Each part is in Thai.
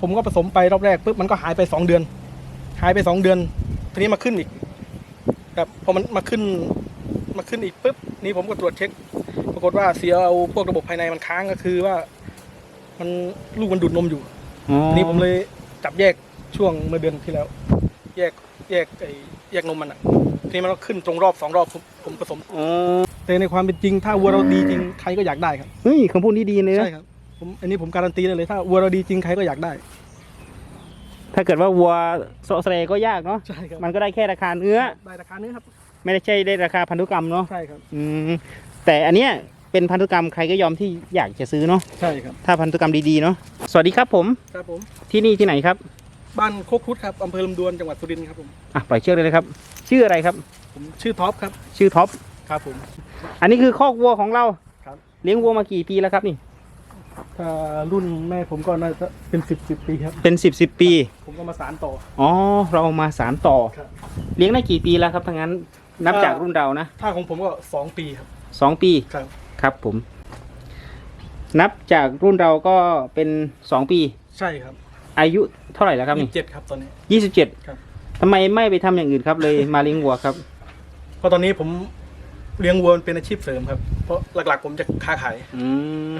ผมก็ผสมไปรอบแรกปุ๊บมันก็หายไปสองเดือน หายไปสองเดือน ทีนี้มาขึ้นอีกครับพอมันมาขึ้นมาขึ้นอีกปุ๊บนี่ผมก็ตรวจเช็ค ปรากฏว่าเสียเอาพวกระบบภายในมันค้างก็คือว่า มันลูกมันดูดนมอยู่อ๋อทีนี้ผมเลยจับแยกช่วงเมื่อเดือนที่แล้ว แยกแยกไอ้แยกนมมันอะทีนี้มันก็ขึ้นตรงรอบสองรอบผมผมผสมอ๋อแต่ในความเป็นจริงถ้าวัวเราดีจริงใครก็อยากได้ครับเฮ้ยคำพูดนี้ดีเลยนะใช่ครับ ผมอันนี้ผมการันตีได้เลยถ้าวัวเราดีจริงใครก็อยากได้ ถ้าเกิดว่าวัวโซเซเรก็ยากเนาะใช่ครับมันก็ได้แค่ราคาเนื้อ ได้ราคาเนี้ครับ ไม่ได้ใช่ได้ราคาพันธุกรรมเนาะใช่ครับอืมแต่อันเนี้ยเป็นพันธุกรรมใครก็ยอมที่อยากจะซื้อเนาะใช่ครับถ้าพันธุกรรมดีๆเนาะสวัสดีครับผมครับผมที่นี่ที่ไหนครับ บ้านโคกครุดครับอำเภอลำดวนจังหวัดสุรินทร์ครับผมอะปล่อยเชือกเลยนะครับ ชื่ออะไรครับ ผมชื่อท็อปครับ ชื่อท็อปครับผม อันนี้คือคอกวัวของเราครับ เลี้ยงวัวมากี่ปีแล้วครับนี่ ถ้ารุ่นแม่ผมก็น่าจะเป็นสิบสิบปีครับ เป็นสิบสิบปี ผมก็มาสารต่อ อ๋อ เรามาสารต่อ ครับ เลี้ยงได้กี่ปีแล้วครับทั้างนั้น นับเอ่อจากรุ่นเรานะถ้าของผมก็สองปีครับ สองปี ครับ ครับผม นับจากรุ่นเราก็เป็นสองปี ใช่ครับอายุเท่าไหร่แล้วครับยี่นี่สิบเจ็ดครับตอนนี้ ยี่สิบเจ็ดครับ ทำไมไม่ไปทำอย่างอื่นครับ เลยมาเลี้ยงวัวครับ เพราะตอนนี้ผมเลี้ยงวัวเป็นอาชีพเสริมครับ เพราะหลักๆผมจะค้าขาย อืม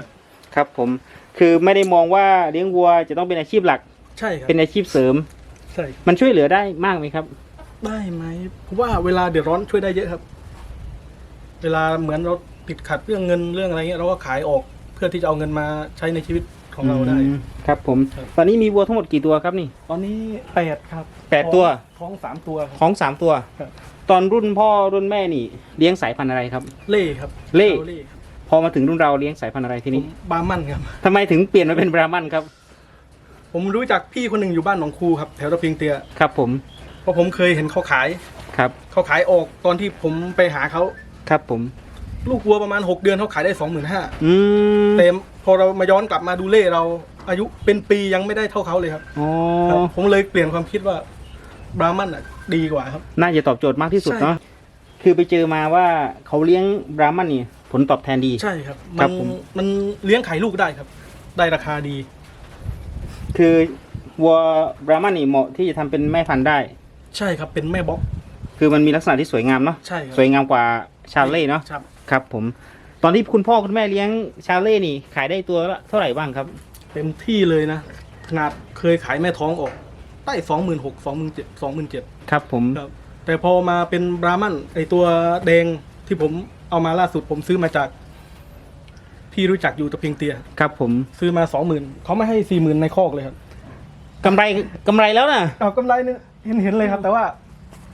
ครับผมคือไม่ได้มองว่าเลี้ยงวัวจะต้องเป็นอาชีพหลัก ใช่ครับเป็นอาชีพเสริม ใช่มันช่วยเหลือได้มากไหมครับ ได้ไหมผมว่าเวลาเดือดร้อนช่วยได้เยอะครับ เวลาเหมือนเราติดขัดเรื่องเงินเรื่องอะไรเงี้ยเราก็ขายออกเพื่อที่จะเอาเงินมาใช้ในชีวิตของเราได้ มครับผม ครับ ตอนนี้มีวัวทั้งหมดกี่ตัวครับนี่ ตอนนี้แปดครับแปดตัว ท้องสามตัวครับ ของสามตัว ครับ ตอนรุ่นพ่อรุ่นแม่นี่ เลี้ยงสายพันธุ์อะไรครับ เล่ครับเล่เล่ครับ พอมาถึงรุ่นเราเลี้ยงสายพันธุ์อะไรทีผนี้มบาร์มันครับ ทำไมถึงเปลี่ยนมาเป็นบราหมันครับ ผมรู้จักพี่คนหนึ่งอยู่บ้านหนองคูครับแถวตะเพียงเตียครับผม เพราะผมเคยเห็นเขาขายครับ เขาขายออกตอนที่ผมไปหาเขาครับผม ลูกวัวประมาณ 6 เดือนเขาขายได้สองหมื่นห้าอืม เต็มพอเรามาย้อนกลับมาดูเล่เราอายุเป็นปียังไม่ได้เท่าเขาเลยครับอ๋อ ครับผมเลยเปลี่ยนความคิดว่าบราหมันอะดีกว่าครับ น่าจะตอบโจทย์มากที่สุดใช่ เนาะ คือไปเจอมาว่าเขาเลี้ยงบราหมันนี่ ผลตอบแทนดี ใช่ครับ ครัมับนผม มันเลี้ยงไข่ลูกได้ครับ ได้ราคาดี คือวัวบราหมันนี่เหมาะที่จะทำเป็นแม่พันธุ์ได้ ใช่ครับ เป็นแม่บล็อก คือมันมีลักษณะที่สวยงามเนาะใช่ครับสวยงามกว่าชาเล่เนาะครับครับผม ตอนที่คุณพ่อคุณแม่เลี้ยงชาเล่นี่ ขายได้ตัวละเท่าไหร่บ้างครับ เต็มที่เลยนะ ขนาดเคยขายแม่ท้องออกได้สองหมื่นหกสองหมื่นเจ็ดสองหมื่นเจ็ดครับผม ครับ แต่พอมาเป็นบราหมันไอตัวแดงที่ผม เอามาล่าสุดผมซื้อมาจากพี่รู้จักอยู่ตะเพียงเตีย ครับผมซื้อมาสองหมื่นเขาไม่ให้สี่หมื่นในคอกเลยครับกำไรกำไรแล้วนะเอากำไรเนี่ยเห็นเห็นเลยครับ แต่ว่า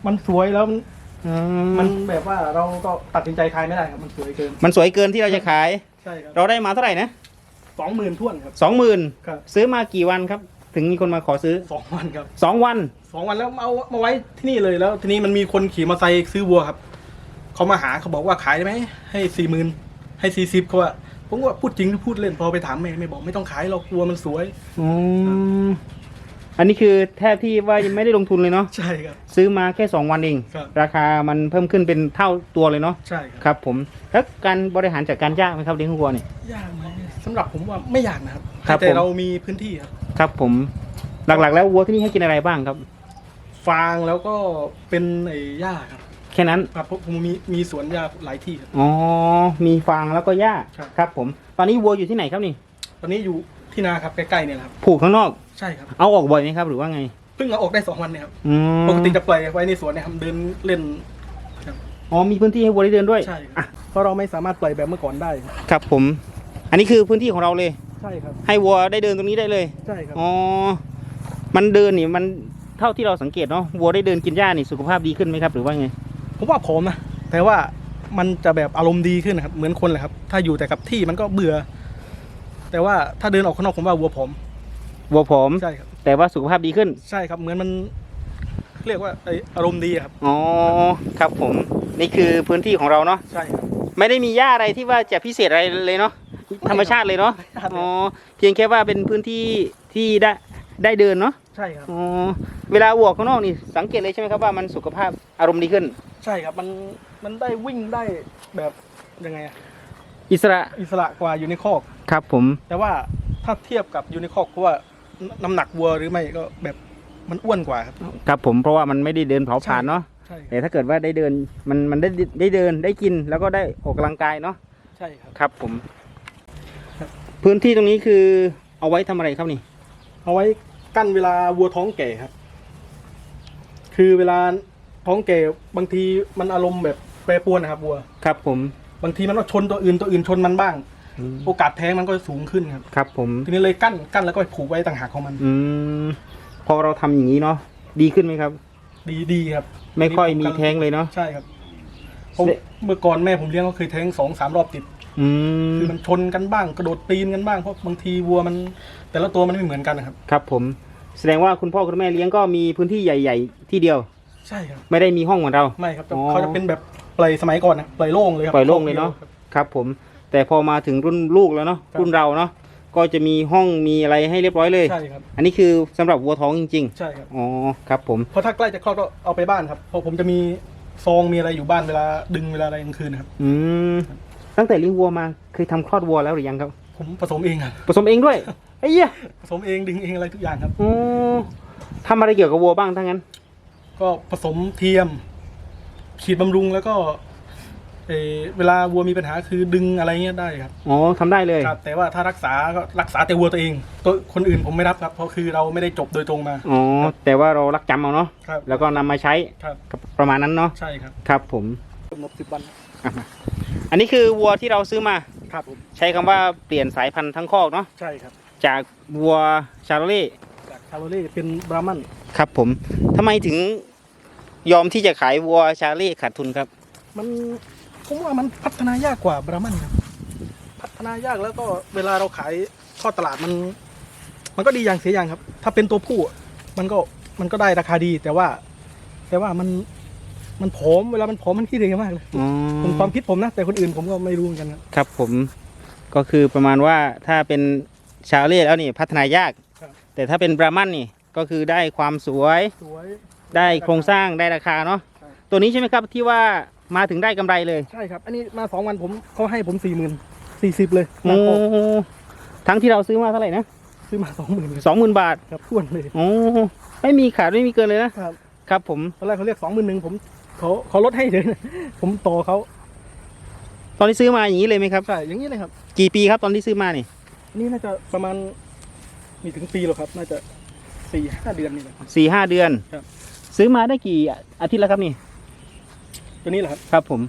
มันสวยแล้วมันอืมันมแบบว่าเราก็ตัดสินใจขายไม่ได้ครับมันสวยเกินมันสวยเกินที่เราจะขาย ใช่ครับเราได้มาเท่าไหร่นะสองหมื่นท่วนครับ สองหมื่นครับซื้อมากี่วันครับ ถึงมีคนมาขอซื้อสองวันครับสองวัน สองวันแล้วเอามาไว้ที่นี่เลยแล้ว ทีนี้มันมีคนขี่มอเตอร์ไซค์ซื้อวัวครับ เขามาหาเขาบอกว่าขายได้ไหมให้สี่หมื่นให้สี่สิบเขาว่าผมก็พูดจริงหรือพูดเล่นพอไปถามแม่แม่บอกไม่ต้องขายเรากลัวมันสวย อืมอันนี้คือแทบที่ว่ายังไม่ได้ลงทุนเลยเนาะใช่ครับ ซื้อมาแค่สองวันเอง ครับ ราคามันเพิ่มขึ้นเป็นเท่าตัวเลยเนาะใช่ครับครับผมแล้วการบริหารจัดการยากไหมครับเลี้ยงวัวเนี่ย ยากไหมสำหรับผมว่าไม่ยากนะครับครับ แต่ผมเรามีพื้นที่ครับครับผมหลักๆ แล้ววัวที่นี่ให้กินอะไรบ้างครับ ฟางแล้วก็เป็นไอ้หญ้าครับ แค่นั้นครับเพราะผมมีมีสวนหญ้าหลายที่ครับ อ๋อมีฟางแล้วก็หญ้าครับ ครับผม ตอนนี้วัวอยู่ที่ไหนครับนี่ ตอนนี้อยู่ที่นาครับใกล้ๆเนี่ยนะครับ ผูกข้างนอก ใช่ครับเอาออกบ่อยไหมครับ หรือว่าไงเพิ่งเอาออกได้สองวันเนี่ยครับอืมปกติจะปล่อยไว้ในสวนเนะครับเดินเล่นครับอ๋อมีพื้นที่ให้วัวได้เดินด้วยใช่คอะรับเพราะเราไม่สามารถปล่อยแบบเมื่อก่อนได้ ครับผม อันนี้คือพื้นที่ของเราเลย ใช่ครับ ให้วัวได้เดินตรงนี้ได้เลย ใช่ครับอ๋อ มันเดินนี่มันเท่าที่เราสังเกตเนาะวัวได้เดินกินหญ้านี่สุขภาพดีขึ้นไหมครับ หรือว่าไง ผมว่าผอมนะ แต่ว่ามันจะแบบอารมณ์ดีขึ้นนะครับ เหมือนคนเลยครับ ถ้าอยู่แต่กับที่มันก็เบื่อ แต่ว่าถ้าเดินออกข้างนอกผมว่าวัวผอมวัวผอมใช่ครับ แต่ว่าสุขภาพดีขึ้น ใช่ครับ เหมือนมันเรียกว่าไอ้อารมณ์ดีอะครับ อ๋อ ครับผม นี่คือพื้นที่ของเราเนาะ ใช่ครับ ไม่ได้มีหญ้าอะไรที่ว่าจะพิเศษอะไรเลยเนาะ ธรรมชาติเลยเนาะธรรมชาติเลยอ๋อ เพียงแค่ว่าเป็นพื้นที่ที่ได้ได้เดินเนาะ ใช่ครับ อ๋อเวลาวัวข้างนอกนี่สังเกตเลยใช่ไหมครับว่ามันสุขภาพอารมณ์ดีขึ้น ใช่ครับมันมันได้วิ่งได้แบบยังไงอะอิสระอิสระกว่าอยู่ในคอก ครับผม แต่ว่าถ้าเทียบกับยูนิคอกเพราะว่าน้ำหนักวัวหรือไม่ก็แบบมันอ้วนกว่าครับ ครับผมเพราะว่ามันไม่ได้เดินเผาผลาญเนาะใช่คแต่รับถ้าเกิดว่าได้เดินมันมันได้ได้เดินได้กินแล้วก็ได้ออกกำลังกายเนาะใช่ครับ ครับผมครับพื้นที่ตรงนี้คือเอาไว้ทำอะไรครับนี่ เอาไว้ กั้นเวลาวัวท้องแก่ครับ คือเวลาท้องแก่บางทีมันอารมณ์แบบแปรปรวนนะครับวัว ครับผม บางทีมันก็ชนตัวอื่นตัวอื่นชนมันบ้างโอกาสแท้งมันก็สูงขึ้นครับ ครับผม ทีนี้เลยกั้นกั้นแล้วก็ผูกไว้ต่างหากของมัน อืม พอเราทำอย่างนี้เนาะ ดีขึ้นไหมครับ ดีดีครับไม่ค่อยมีแท้งเลยเนาะ ใช่ครับผมเมื่อก่อนแม่ผมเลี้ยงก็เคยแท้งสองสามรอบติด อืม คือมันชนกันบ้างกระโดดตีนกันบ้างเพราะบางทีวัวมัน แต่ละตัวมันไม่เหมือนกันนะครับ ครับผม แสดงว่าคุณพ่อคุณแม่เลี้ยงก็มีพื้นที่ใหญ่ ๆ ที่เดียว ใช่ครับ ไม่ได้มีห้องเหมือนเรา ไม่ครับอ๋อ เขาจะเป็นแบบปล่อยสมัยก่อนนะปล่อยโล่งเลยครับปล่อยโล่งเลยเนอะครับ ครับผม แต่พอมาถึงรุ่นลูกแล้วเนาะครับ รุ่นเราเนาะก็จะมีห้องมีอะไรให้เรียบร้อยเลย ใช่ครับอันนี้คือสำหรับวัวท้องจริงใช่ครับๆอ๋อครับผมเพราะถ้าใกล้จะคลอดก็เอาไปบ้านครับเพราะผมจะมีซองมีอะไรอยู่บ้านเวลาดึงเวลาอะไรกลางคืนนะครับ อืมตั้งแต่เลี้ยงวัวมาเคยทำคลอดวัวแล้วหรือยังครับ ผมผสมเองครับผสมเองด้วยไอ้เหี้ยผสมเองดึงเองอะไรทุกอย่างครับอ๋อทำอะไรเกี่ยวกับวัวบ้างทั้งนั้น ก็ผสมเทียม ฉีดบำรุงแล้วก็เออเวลาวัวมีปัญหาคือดึงอะไรเงี้ยได้ครับอ๋อทำได้เลย ครับ แต่ว่าถ้ารักษาก็รักษาแต่วัวตัวเองตัวคนอื่นผมไม่รับครับ เพราะคือเราไม่ได้จบโดยตรงมา อ๋อ แต่ว่าเรารักจำเอาเนาะครับแล้วก็นำมาใช้ครับครับประมาณนั้นเนาะใช่ครับ ครับผมกำหนดสิบวันอะมาอันนี้คือวัวที่เราซื้อมา ครับผมใช้คำว่าเปลี่ยนสายพันธุ์ทั้งคอกเนาะใช่ครับ จากวัวชาโรเล่จากชาโลเล่เป็นบราหมันครับผมทำไมถึงยอมที่จะขายวัวชาโรเล่ขาดทุนครับ มันผมว่ามันพัฒนายากกว่าบราหมันครับ พัฒนายากแล้วก็เวลาเราขายทอดตลาดมัน มันก็ดีอย่างเสียอย่างครับ ถ้าเป็นตัวผู้อะมันก็มันก็ได้ราคาดีแต่ว่า แต่ว่ามัน มันผอมเวลามันผอมมันขี้เหร่มากเลยอ๋อผมความคิดผมนะ แต่คนอื่นผมก็ไม่รู้เหมือนกันครับ ครับผมก็คือประมาณว่าถ้าเป็นชาโรเล่แล้วนี่พัฒนายาก ครับ แต่ถ้าเป็นบราหมันนี่ก็คือได้ความสวยสวย ได้โครงสร้างได้ราคาเนาะใช่ ตัวนี้ใช่ไหมครับที่ว่ามาถึงได้กำไรเลยใช่ครับ อันนี้มาสองวันผมเขาให้ผมสี่หมื่นสี่สิบเลยโอ้ทั้งที่เราซื้อมาเท่าไหร่นะซื้อมาสองหมื่นสองหมื่นบาทครับท้วนเลยโอ้ไม่มีขาดไม่มีเกินเลยนะครับ ครับผมตอนแรกเขาเรียกสองหมื่นหนึ่งผม เขาเขาลดให้เลยนะผมต่อเขาตอนที่ซื้อมาอย่างนี้เลยไหมครับ ใช่อย่างนี้เลยครับ กี่ปีครับตอนที่ซื้อมานี่อันนี้น่าจะประมาณมีถึงปีหรอกครับ น่าจะสี่ห้าเดือนนี่แหละสี่ห้าเดือนครับ ซื้อมาได้กี่อาทิตย์แล้วครับนี่ ตัวนี้แหละครับครับ ผม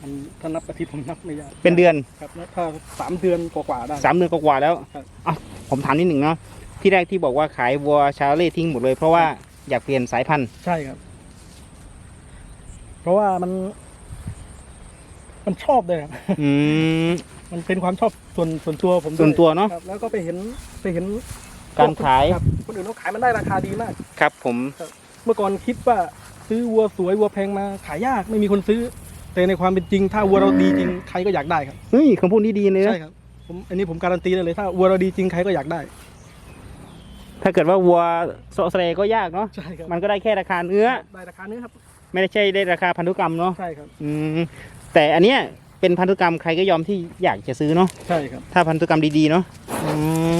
มันถ้านับอาทิตย์ผมนับไม่ยากเป็นเดือนครับแล้วถ้าสามเดือนกว่าๆได้ สามเดือนกว่าๆแล้วครับ อะผมถามนิดหนึ่งเนาะที่แรกที่บอกว่าขายวัวชาเล่ทิ้งหมดเลยเพราะว่าอยากเปลี่ยนสายพันธุ์ ใช่ครับ เพราะว่ามัน มันชอบเลยครับอืม มันเป็นความชอบส่วนส่วนตัวผมด้วยส่วนตัวเนอะครับแล้วก็ไปเห็นไปเห็นการขายครับคนอื่นเขาขายมันได้ราคาดีมาก ครับผม เมื่อก่อนคิดว่าซื้อวัวสวยวัวแพงมาขายยากไม่มีคนซื้อ แต่ในความเป็นจริง ถ้าวัวเราดีจริงใครก็อยากได้ครับเฮ้ยคำพูดนี้ดีเลยนะใช่ครับผมอันนี้ผมการันตีได้เลยถ้าวัวเราดีจริงใครก็อยากได้ถ้าเกิดว่าวัวโซเซก็ยากเนาะ ใช่ครับมันก็ได้แค่ราคาเนื้อ ได้ราคาเนื้อครับ ไม่ได้ใช่ได้ราคาพันธุกรรมเนาะใช่ครับอืมแต่อันเนี้ยเป็นพันธุกรรมใครก็ยอมที่อยากจะซื้อเนาะใช่ครับ ถ้าพันธุกรรมดีๆเนาะอืม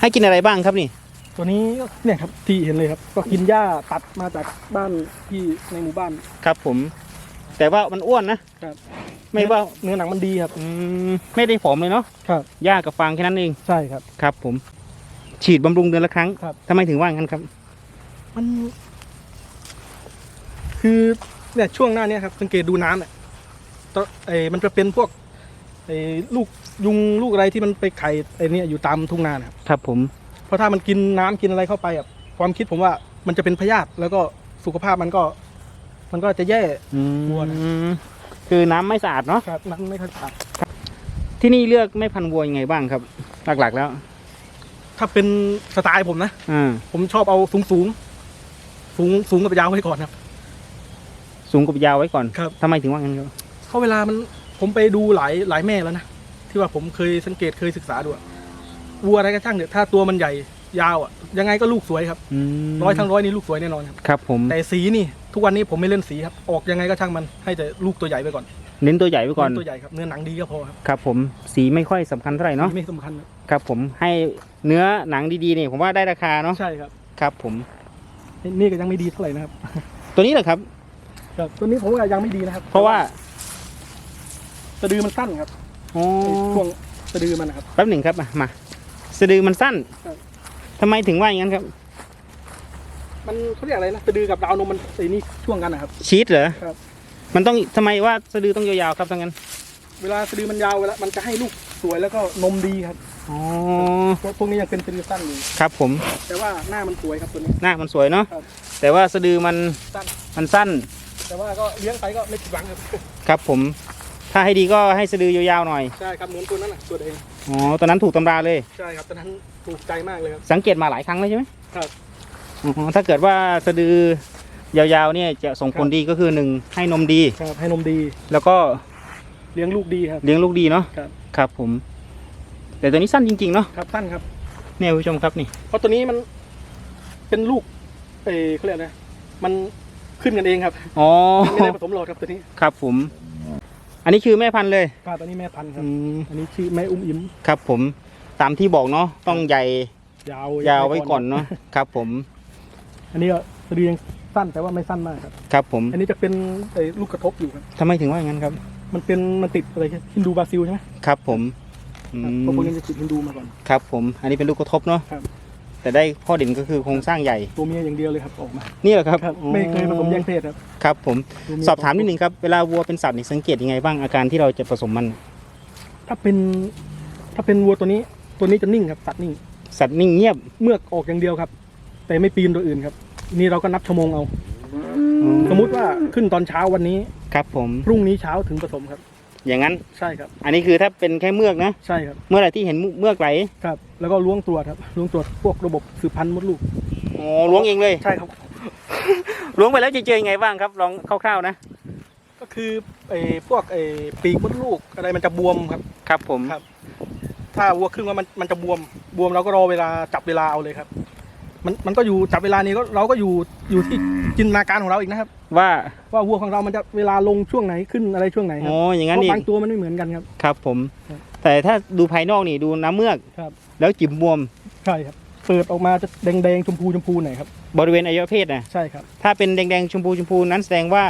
ให้กินอะไรบ้างครับนี่ ตัวนี้ก็เนี่ยครับที่เห็นเลยครับ ก็กินหญ้าตัดมาจากบ้านที่ในหมู่บ้าน ครับผม แต่ว่ามันอ้วนนะครับ ไม่ว่าเนื้อหนังมันดีครับ อืมไม่ได้ผอมเลยเนาะครับ หญ้ากับฟางแค่นั้นเองใช่ครับ ครับ ผม ฉีดบำรุงเดือนละครั้งครับ ทำไมถึงว่างั้นครับ มัน คือเนี่ยช่วงหน้าเนี้ครับสังเกตดูน้ำเนี่ยตไอ้มันจะเป็นพวกไอ้ลูกยุงลูกอะไรที่มันไปไข่ไอ้เนี่ยอยู่ตามทุ่งนานะครับครับผม เพราะถ้ามันกินน้ำกินอะไรเข้าไปอะความคิดผมว่ามันจะเป็นพยาธิแล้วก็สุขภาพมันก็ มันก็จะแย่อืวัวนะมคือน้ำไม่สะอาดเนาะครับน้ำไม่ค่อยสะอาดที่นี่เลือกไม่พันธุ์วัวยังไงบ้างครับ หลักๆแล้ว ถ้าเป็นสไตล์ผมนะอ่าผมชอบเอาสูงสูงสูงสูงกับยาวไว้ก่อนครับ สูงกับยาวไว้ก่อนครับ ทำไมถึงว่างั้นครับ เพราะเวลามันผมไปดูหลายหลายแม่แล้วนะที่ว่าผมเคยสังเกตเคยศึกษาดูอะวัวอะไรก็ช่างเนี่ยถ้าตัวมันใหญ่ยาวอะยังไงก็ลูกสวยครับมร้อยทั้งร้อยนี่ลูกสวยแน่นอนครับครับผม แต่สีนี่ทุกวันนี้ผมไม่เล่นสีครับออกยังไงก็ช่างมันให้แต่ลูกตัวใหญ่ไปก่อนเน้นตัวใหญ่ไว้ก่อนเน้ตัวใหญ่ครับเนื้อหนังดีก็พอครับครับผม สีไม่ค่อยสำคัญเท่าไหร่เนาะสีไม่สำคัญครับครับผม ให้เนื้อหนังดีๆนี่ผมว่าได้ราคาเนาะ ใช่ครับครับผมนี่ก็ยังไม่ดีเท่าไหร่นะครับ ตัวนี้เหรอครับ ครับตัวนี้ผมว่ายังไม่ดีนะครับเพราะว่าสะดือมันสั้นครับอ๋อไอ้ช่วงสะดือมันนะครับแป๊บหนึ่งครับมามาสะดือมันสั้นครับทำไมถึงว่าอย่างนั้นครับ มันเขาเรียกอะไรนะสะดือกับราวนมมันไอ้นี่ช่วงกันนะครับชีสเหรอครับ มันต้องทำไมว่าสะดือต้องยาวๆครับทั้งนั้น เวลาสะดือมันยาวเวลามันจะให้ลูกสวยแล้วก็นมดีครับอ๋อพวกพวกนี้ยังเป็นสะดือสั้นอยู่ครับ ผม แต่ว่าหน้ามันสวยครับตัวนี้หน้ามันสวยเนาะครับแต่ว่าสะดือมันสั้นมันสั้น แต่ว่าก็เลี้ยงไปก็ไม่ผิดหวังครับ ครับผม ถ้าให้ดีก็ให้สะดือยาวๆหน่อย ใช่ครับเหมือนตัวนั้นน่ะตัวเองอ๋อตอนนั้นถูกตำราเลย ใช่ครับตอนนั้นถูกใจมากเลยครับ สังเกตมาหลายครั้งแล้วใช่ไหมครับ อ๋อถ้าเกิดว่าสะดือยาวๆเนี่ยจะส่งผลดีก็คือหนึ่งให้นมดี ครับให้นมดีแล้วก็เลี้ยงลูกดีครับ เลี้ยงลูกดีเนาะครับ ครับผม แต่ตัวนี้สั้นจริงๆเนาะครับสั้นครับ เนี่ยคุณผู้ชมครับนี่ เพราะตัวนี้มันเป็นลูกเออเขาเรียกอะไรนะมัน ขึ้นกันเองครับอ๋อไม่ได้ผสมหลอดครับตัวนี้ครับผม อันนี้คือแม่พันธุ์เลยปลาตัวนี้แม่พันธุ์ครับอืมอันนี้ชื่อแม่อุ้มอิ่มครับ ผมตามที่บอกเนาะต้องใหญ่ยาวยาวไว้ก่อนเนาะครับ ผม อันนี้ก็สะดือยังสั้นแต่ว่าไม่สั้นมากครับครับ ผม อันนี้จะเป็นไอ้ลูกกระทบอยู่ครับทำไมถึงว่าอย่างนั้นครับ มันเป็นมันติดอะไรฮินดูบราซิลใช่ไหมครับ ผมอืครับมเพราะพวกนี้จะติดฮินดูมาก่อนครับ ผม อันนี้เป็นลูกกระทบเนาะครับ แต่ได้ข้อเด่นก็คือโครงสร้างใหญ่ ตัวเมียอย่างเดียวเลยครับออกมานี่เหรอครับครับไม่เคยผสมแย่งเพศครับครับผมตัวเยสอบถามนิดนึงครับเวลาวัวเป็นสัตว์นี่สังเกตยังไงบ้างอาการที่เราจะผสมมันถ้าเป็น ถ้าเป็นวัวตัวนี้ ตัวนี้จะนิ่งครับสัตว์นิ่ง สัตว์นิ่งเงียบเมือกออกอย่างเดียวครับ แต่ไม่ปีนตัวอื่นครับ นี่เราก็นับชั่วโมงเอา สมมุติว่าขึ้นตอนเช้าวันนี้ ครับผม พรุ่งนี้เช้าถึงผสมครับ อย่างนั้น ใช่ครับ อันนี้คือถ้าเป็นแค่เมือกนะ ใช่ครับ เมื่อไหร่ที่เห็นเมือกไหล ครับ แล้วก็ล้วงตรวจครับ ล้วงตรวจพวกระบบสืบพันธุ์มดลูก อ๋อ ล้วงเองเลย ใช่ครับ ล้วงไปแล้วจะเจอยังไงบ้างครับ ลองคร่าวๆนะ ก็คือไอ้พวกไอ้ปีกมดลูกอะไรมันจะบวมครับ ครับผม ครับ ถ้าวัวครึ่งว่ามันมันจะบวม บวมเราก็รอเวลาจับเวลาเอาเลยครับ มันมันก็อยู่จับเวลานี้ก็เราก็อยู่อยู่ที่จินตนาการของเราอีกนะครับ ว่า ว่าวัวของเรามันจะเวลาลงช่วงไหนขึ้นอะไรช่วงไหนครัอ๋บออย่างเพนั้นราะนี่บางตัวมันไม่เหมือนกันครับ ครับผม ครับแต่ถ้าดูภายนอกนี่ดูน้ำเมือก ครับ แล้วจิ๋มบวม ใช่ครับเปิดออกมาจะแดงแดงๆชมพูชมพูหน่อยครับบริเวณอวัยวะเพศนะใช่ครับ ถ้าเป็นแดงๆชมพูชมพูนั้นแสดงว่า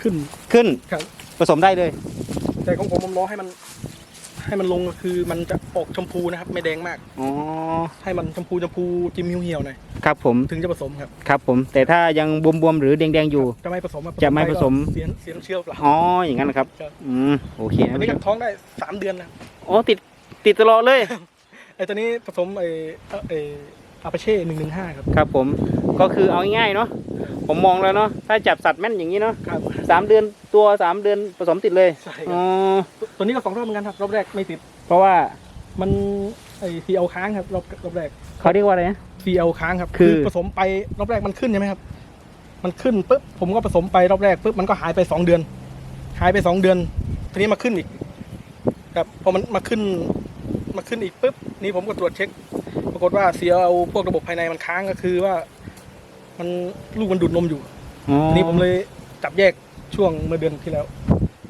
ขึ้น ขึ้น ครับ ผสมได้เลย แต่ของผมผมรอให้มัน ให้มันลงก็คือมันจะออกชมพูนะครับ ไม่แดงมาก อ๋อให้มันชมพูชมพูจิ้มเหี่ยวๆหน่อยครับผมถึงจะผสมครับครับผม แต่ถ้ายังบวมๆหรือแดงๆอยู่ จะไม่ผสมครับจะไม่ผสม เสียเสียน้ำเชื่อเปล่าอ๋ออย่างนั้นนะครับครับอืมโอเคอันะนนี้ก็ท้องได้สามเดือนนะโอ้ติดติดตลอดเลยไอ้ตัวนี้ผสมไอ้เอ่อไอ้ อาปาเช่หนึ่งหนึ่งห้าครับ ครับผมก็คือเอาง่ายๆเนาะผมมองแล้วเนาะถ้าจับสัตว์แม่นอย่างนี้เนาะครับ สามเดือนตัวสามเดือนผสมติดเลยใช่อ๋คอรับตัวนี้ก็สองรอบเหมือนกันครับ รอบแรกไม่ติด เพราะว่ามันไอ้ซีเอาค้างครับ รอบรอบแรกเขาเรียกว่าอะไรนะ ซีเอาค้างครับคือ ผสมไปรอบแรกมันขึ้นใช่ไหมครับ มันขึ้นปุ๊บผมก็ผสมไปรอบแรกปุ๊บมันก็หายไปสองเดือน หายไปสองเดือน ทีนี้มาขึ้นอีก ครับพอมันมาขึ้น มาขึ้นอีกปุ๊บนี่ผมก็ตรวจเช็ค ปรากฏว่าเสียเอาพวกระบบภายในมันค้างก็คือว่า มันลูกมันดูดนมอยู่อ๋อทีนี้ผมเลยจับแยกช่วงเมื่อเดือนที่แล้ว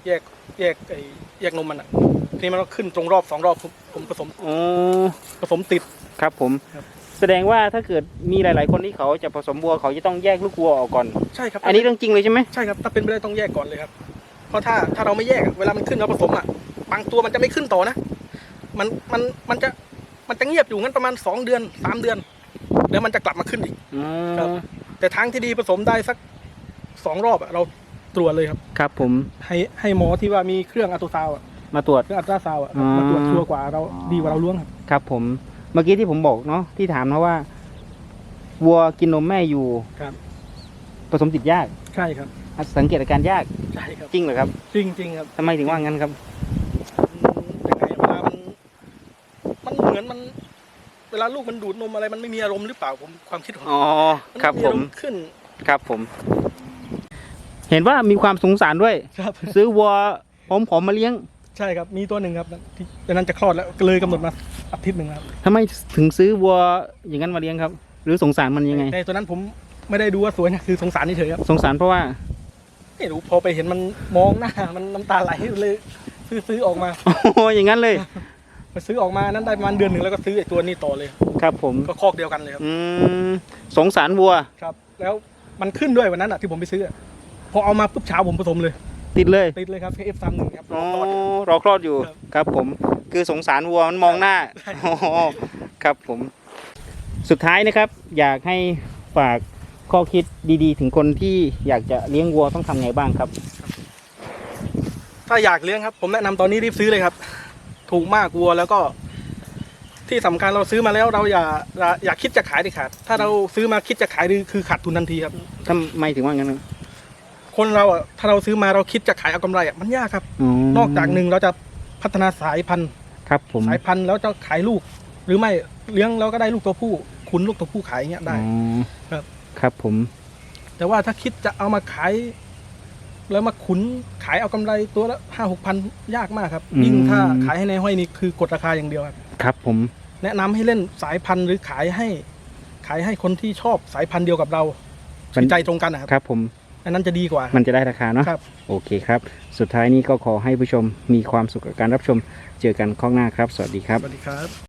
แยกแยกไอ้แยกนมมันอะทีนี้มันก็ขึ้นตรงรอบสองรอบผมผมผสมอ๋อผสมติด ครับผม ครับ แสดงว่าถ้าเกิดมีหลาย ๆ คนที่เขาจะผสมวัวเขาจะต้องแยกลูกวัวออกก่อน ใช่ครับอันนี้เรื่องจริงเลยใช่ไหมใช่ครับถ้าเป็นไปได้ต้องแยกก่อนเลยครับ เพราะถ้าถ้าเราไม่แยกอะเวลามันขึ้นเราผสมอะบางตัวมันจะไม่ขึ้นต่อนะ มันมันมันจะ มันจะเงียบอยู่งั้นประมาณสองเดือนสามเดือน แล้วมันจะกลับมาขึ้นอีกอ๋อครับ แต่ทางที่ดีผสมได้สักสองรอบอะเราตรวจเลยครับ ครับผมให้ให้หมอที่ว่ามีเครื่องอัลตราซาวด์อะมาตรวจ เครื่องอัลตราซาวด์อะอ่ามมาตรวจชัวร์กว่าเราดีกว่าเราล้วงครับ ครับผม เมื่อกี้ที่ผมบอกเนาะที่ถามนะว่า วัวกินนมแม่อยู่ครับ ผสมติดยาก ใช่ครับ สังเกตอาการยาก ใช่ครับ จริงเหรอครับ จริงจริงๆครับทำไมถึงว่างั้นครับ อืมยังไงเวลามัน มันเหมือนมัน เวลาลูกมันดูดนมอะไรมันไม่มีอารมณ์หรือเปล่าผมความคิดของอ๋อมันครับไอผอามณ์ขึ้นครับผม เห็นว่ามีความสงสารด้วย ครับ ซื้อวัวผอมๆมาเลี้ยง ใช่ครับมีตัวหนึ่งครับที่ตอนนั้นจะคลอดแล้วก็เลยกำหนดมาอาทิตย์หนึ่งครับทำไมถึงซื้อวัวอย่างนั้นมาเลี้ยงครับ หรือสงสารมันยังไงแต่ตัวนั้นผมไม่ได้ดูว่าสวยนะคือสงสารเฉยๆครับสงสารเพราะว่าไม่รู้พอไปเห็นมันมองหน้ามันน้ำตาไหลเลยซื้อซื้อออกมา โอ้อย่างนั้นเลย ไปซื้อออกมานั้นได้ประมาณเดือนหนึ่งแล้วก็ซื้อไอ้ตัวนี้ต่อเลย ครับผมก็คอกเดียวกันเลยครับอืมสงสารวัวครับ แล้วมันขึ้นด้วยวันนั้นอะที่ผมไปซื้ออะพอเอามาปุ๊บเช้าผมผสมเลย ติดเลยติดเลยครับ F สามหนึ่งครับอ๋อรอดอยู่รอคลอดอยู่ครับ ครับผม คือสงสารวัวมันมองหน้าใช่อ๋อครับผม สุดท้ายนะครับ อยากให้ฝากข้อคิดดี ๆ ถึงคนที่อยากจะเลี้ยงวัวต้องทำไงบ้างครับ ถ้าอยากเลี้ยงครับ ผมแนะนำตอนนี้รีบซื้อเลยครับ ถูกมากวัวแล้วก็ ที่สำคัญเราซื้อมาแล้วเราอย่าอย่าอย่าคิดจะขายเด็ดขาดถ้าเราซื้อมาคิดจะขายคือขาดทุนทันทีครับทำไมถึงว่างั้นนะคนเราอะถ้าเราซื้อมาเราคิดจะขายเอากำไรอะมันยากครับ นอกจากหนึ่งเราจะพัฒนาสายพันธุ์ครับผมสายพันธุ์แล้วจะขายลูก หรือไม่เลี้ยงแล้วก็ได้ลูกตัวผู้ขุนลูกตัวผู้ขายอย่างเงี้ยได้อ๋อครับ ครับผม แต่ว่าถ้าคิดจะเอามาขาย แล้วมาขุนขายเอากำไรตัวละห้าหกพันยากมากครับยิ่งถ้าขายให้ในห้อยนี่คือกดราคาอย่างเดียวครับครับ ผมแนะนำให้เล่นสายพันธุ์หรือขายให้ ขายให้คนที่ชอบสายพันธุ์เดียวกับเรามันใจตรงกันนะครับครับ ผมอันนั้นจะดีกว่า มันจะได้ราคาเนาะครับโอเคครับ สุดท้ายนี้ก็ขอให้ผู้ชมมีความสุขกับการรับชม เจอกันข้างหน้าครับ สวัสดีครับสวัสดีครับ